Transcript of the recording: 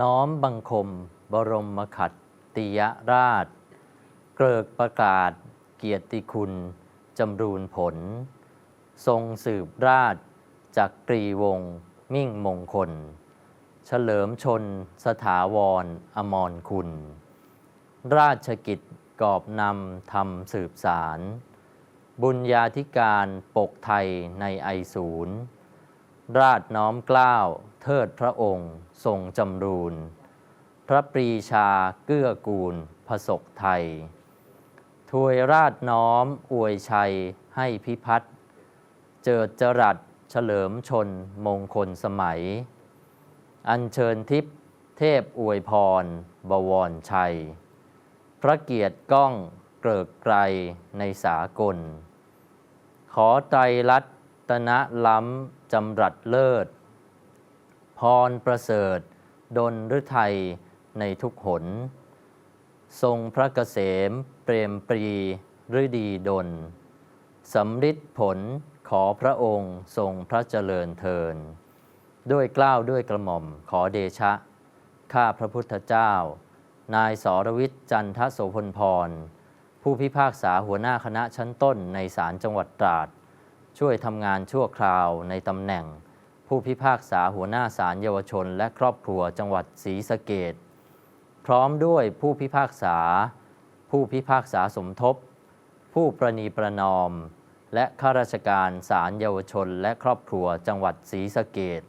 น้อมบังคม บรมขัตติยราช เกริกประกาศ เกียรติคุณ จำรูนผล ทรงสืบราชจากกรีวง มิ่งมงคล เฉลิมชน สถาวร อมรคุณ ราชกิจกอบนำทำสืบสาร บุญญาธิการปกไทยในไอศูนย์ราชน้อมเกล้าว ทิดพระองค์ทรงจำรูน พระปรีชาเกื้อกูลผสกไทย ถวยราชน้อมอวยชัยให้พิพัฒน์เจิดจรัสเฉลิมชนมงคลสมัย อัญเชิญทิพย์เทพอวยพร บวรชัย พระเกียรติก้องเกริกไกรในสากล ขอไตรรัตนะล้ำจำรัดเลิศ พรประเสริฐ ดนฤทัยในทุกหน ทรงพระเกษมเปรมปรีฤดีดลสำริดผลขอพระองค์ทรงพระเจริญเทิน ด้วยเกล้าวด้วยกระหม่อมขอเดชะ ข้าพระพุทธเจ้า นายสรวิทย์จันทโสพลพร ผู้พิพากษาหัวหน้าคณะชั้นต้นในศาลจังหวัดตราด ช่วยทำงานชั่วคราวในตำแหน่ง ผู้พิพากษาหัวหน้าศาลเยาวชน และครอบครัวจังหวัดศรีสะเกดพร้อมด้วยผู้พิพากษา ผู้พิพากษาสมทบ ผู้ประนีประนอม และข้าราชการศาลเยาวชน และครอบครัวจังหวัดศรีสะเกด